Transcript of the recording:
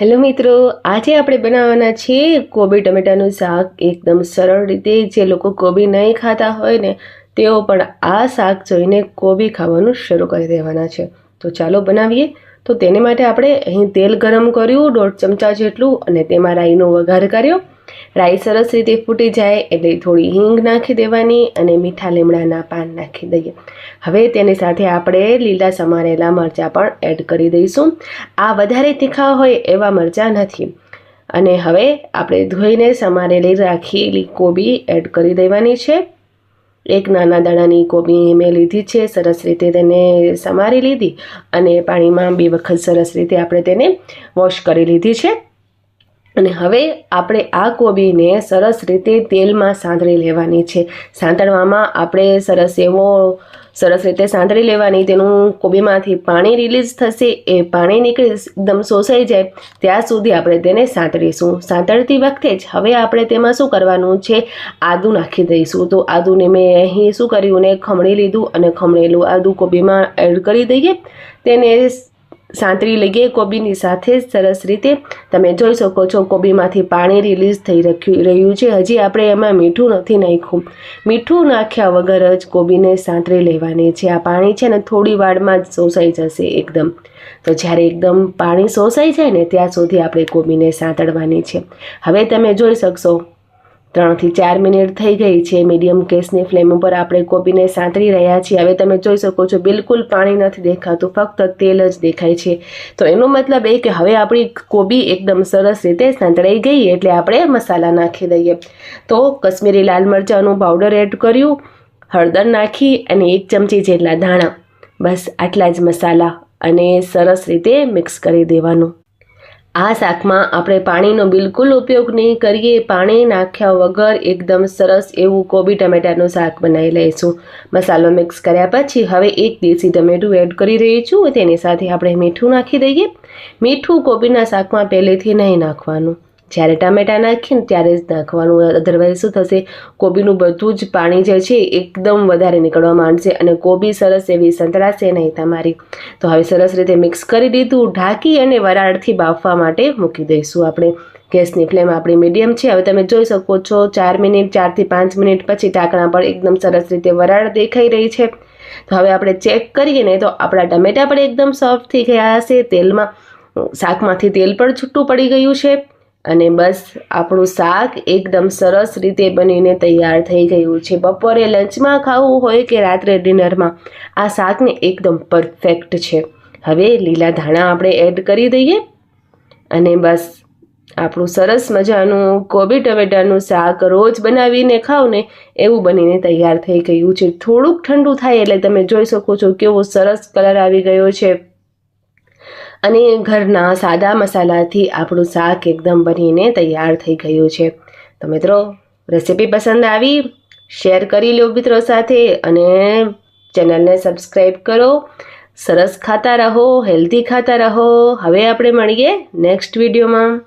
Hello મિત્રો, આજે આપણે બનાવવાના છીએ કોબી ટમેટાનું શાક. એકદમ સરળ રીતે જે લોકો કોબી નહીં ખાતા હોય ને, તેઓ પણ આ શાક જોઈને કોબી ખાવાનું શરૂ કરી દેવાના છે. તો ચાલો બનાવીએ. તો તેને માટે આપણે અહીં તેલ ગરમ કર્યું, દોઢ ચમચા જેટલું, અને તેમાં રાઈનો વઘાર કર્યો. રાઈ સરસ રીતે ફૂટી જાય એટલે થોડી હિંગ નાખી દેવાની અને મીઠા લીમડાના પાન નાખી દઈએ. હવે તેની સાથે આપણે લીલા સમારેલા મરચાં પણ એડ કરી દઈશું. આ વધારે તીખા હોય એવા મરચાં નથી. અને હવે આપણે ધોઈને સમારેલી રાખેલી કોબી એડ કરી દેવાની છે. એક નાના દાણાની કોબી મેં લીધી છે, સરસ રીતે તેને સમારી લીધી અને પાણીમાં બે વખત સરસ રીતે આપણે તેને વોશ કરી લીધી છે. અને હવે આપણે આ કોબીને સરસ રીતે તેલમાં સાંતળી લેવાની છે. સાંતળવામાં આપણે સરસ એવો, સરસ રીતે સાંતળી લેવાની, તેનું કોબીમાંથી પાણી રિલીઝ થશે, એ પાણી નીકળી એકદમ શોષાઈ જાય, ત્યાં સુધી આપણે તેને સાંતળીશું. સાંતળતી વખતે જ હવે આપણે તેમાં શું કરવાનું છે? આદું નાખી દઈશું. તો આદુને મેં અહીં શું કર્યું ને ખમણી લીધું અને ખમણેલું આદું કોબીમાં એડ કરી દઈએ, તેને સાંતળી લઈએ કોબીની સાથે સરસ રીતે. તમે જોઈ શકો છો કોબીમાંથી પાણી રિલીઝ થઈ રખ્યું રહ્યું છે. હજી આપણે એમાં મીઠું નથી નાખ્યું. મીઠું નાખ્યા વગર જ કોબીને સાંતળી લેવાની છે. આ પાણી છે ને થોડી વારમાં જ શોષાઈ જશે એકદમ. તો જ્યારે એકદમ પાણી શોષાઈ જાય ને, ત્યાં સુધી આપણે કોબીને સાંતળવાની છે. હવે તમે જોઈ શકશો ત્રણથી ચાર મિનિટ થઈ ગઈ છે. મીડિયમ ગેસની ફ્લેમ ઉપર આપણે કોબીને સાંતળી રહ્યા છીએ. હવે તમે જોઈ શકો છો, બિલકુલ પાણી નથી દેખાતું, ફક્ત તેલ જ દેખાય છે. તો એનો મતલબ એ કે હવે આપણી કોબી એકદમ સરસ રીતે સાંતળાઈ ગઈ એટલે આપણે મસાલા નાખી દઈએ. તો કશ્મીરી લાલ મરચાંનું પાવડર એડ કર્યું, હળદર નાખી અને એક ચમચી જેટલા ધાણા. બસ આટલા જ મસાલા અને સરસ રીતે મિક્સ કરી દેવાનું. આ શાકમાં આપણે પાણીનો બિલકુલ ઉપયોગ નહીં કરીએ. પાણી નાખ્યા વગર એકદમ સરસ એવું કોબી ટમેટાનું શાક બનાવી લઈશું. મસાલો મિક્સ કર્યા પછી હવે એક દેશી ટમેટું એડ કરી રહી છું. તેની સાથે આપણે મીઠું નાખી દઈએ. મીઠું કોબીના શાકમાં પહેલેથી નહીં નાખવાનું. જ્યારે ટામેટા નાખીને ત્યારે જ નાખવાનું. અધરવાઇઝ શું થશે? કોબીનું બધું જ પાણી જે છે એકદમ વધારે નીકળવા માંડશે અને કોબી સરસ એવી સંતળાશે નહીં તમારી. તો હવે સરસ રીતે મિક્સ કરી દીધું, ઢાંકી અને વરાળથી બાફવા માટે મૂકી દઈશું આપણે. ગેસની ફ્લેમ આપણી મીડિયમ છે. હવે તમે જોઈ શકો છો, ચાર મિનિટ ચારથી પાંચ મિનિટ પછી ઢાંકણા પર એકદમ સરસ રીતે વરાળ દેખાઈ રહી છે. તો હવે આપણે ચેક કરીએ ને તો આપણા ટમેટા પણ એકદમ સોફ્ટ થઈ ગયા હશે. તેલમાં, શાકમાંથી તેલ પણ છૂટું પડી ગયું છે. અને બસ આપણું શાક એકદમ સરસ રીતે બનીને તૈયાર થઈ ગયું છે. બપોરે લંચમાં ખાવું હોય કે રાત્રે ડિનરમાં, આ શાકને એકદમ પરફેક્ટ છે. હવે લીલા ધાણા આપણે એડ કરી દઈએ અને બસ આપણું સરસ મજાનું કોબી ટમેટાનું શાક રોજ બનાવીને ખાવ ને એવું બનીને તૈયાર થઈ ગયું છે. થોડુંક ઠંડુ થાય એટલે તમે જોઈ શકો છો કેવો સરસ કલર આવી ગયો છે. અને ઘરના સાદા મસાલાથી આપણું શાક એકદમ બનીને તૈયાર થઈ ગયું છે. તો મિત્રો રેસીપી પસંદ આવી શેર કરી લો મિત્રો સાથે અને ચેનલને સબસ્ક્રાઈબ કરો. સરસ ખાતા રહો હેલ્ધી ખાતા રહો. હવે આપણે મળીએ નેક્સ્ટ વિડીયોમાં